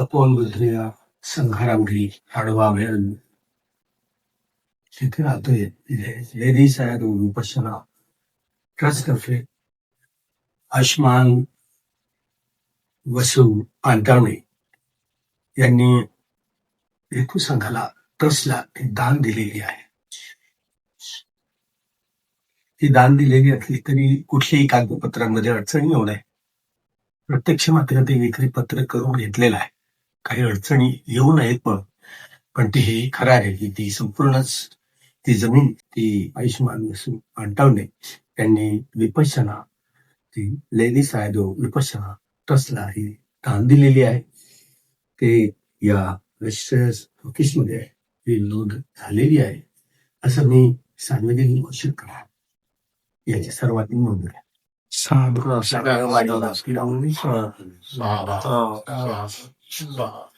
तपोवन या आडवा वेळ तिथे राहतोय. लेडीज आहेत उपासना. ट्रस्ट तर्फे आयुष्मान वसू पांटावणे यांनी हेतू संघाला ट्रस्टला दान दिलेली आहे. ती दान दिलेली असली तरी कुठल्याही कागदपत्रांमध्ये अडचणी येऊ नये. प्रत्यक्ष मात्र ते विक्री पत्र करून घेतलेलं आहे. काही अडचणी येऊ नयेत पण पण ते हे खरं आहे की ती संपूर्णच ती जमीन ती आयुष्यमान अंटावणे त्यांनी विपश्यना ती लेडी सायदो विपश्यना ट्रस्टला ही दान दिलेली आहे ते या ऑफिसमध्ये ही नोंद झालेली आहे असं मी सार्वजनिक घोषित करा याची सर्वात नोंद घ्या साधू 是吧。